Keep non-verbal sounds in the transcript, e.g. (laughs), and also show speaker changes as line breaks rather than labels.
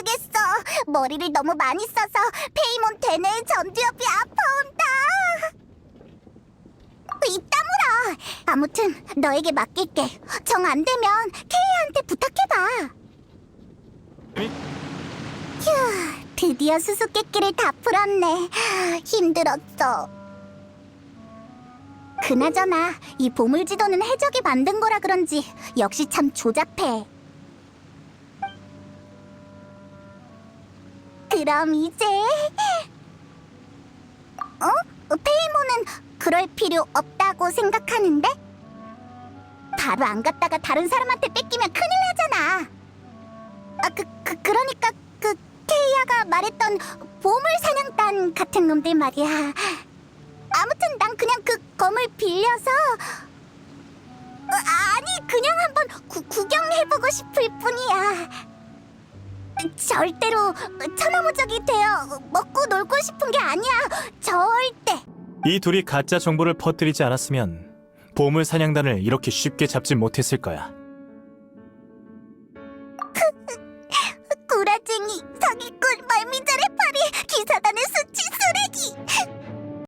모르겠어. 머리를 너무 많이 써서 페이몬 대뇌의 전두엽이 아파온다. 이따물어. 아무튼 너에게 맡길게. 정 안 되면 케이한테 부탁해봐. 휴, 드디어 수수께끼를 다 풀었네. 힘들었어. 그나저나 이 보물지도는 해적이 만든 거라 그런지 역시 참 조잡해. 그럼 이제 어? 페이모는 그럴 필요 없다고 생각하는데? 바로 안 갔다가 다른 사람한테 뺏기면 큰일 나잖아. 아, 그, 그 그러니까 그 케이아가 말했던 보물 사냥단 같은 놈들 말이야. 아무튼 난 그냥 그 검을 빌려서 어, 아니 그냥 한번 구, 구경해보고 싶을 뿐이야. 절대로 천하무적이 되어 먹고 놀고 싶은 게 아니야. 절대.
이 둘이 가짜 정보를 퍼뜨리지 않았으면 보물 사냥단을 이렇게 쉽게 잡지 못했을 거야. (laughs)
구라쟁이 사기꾼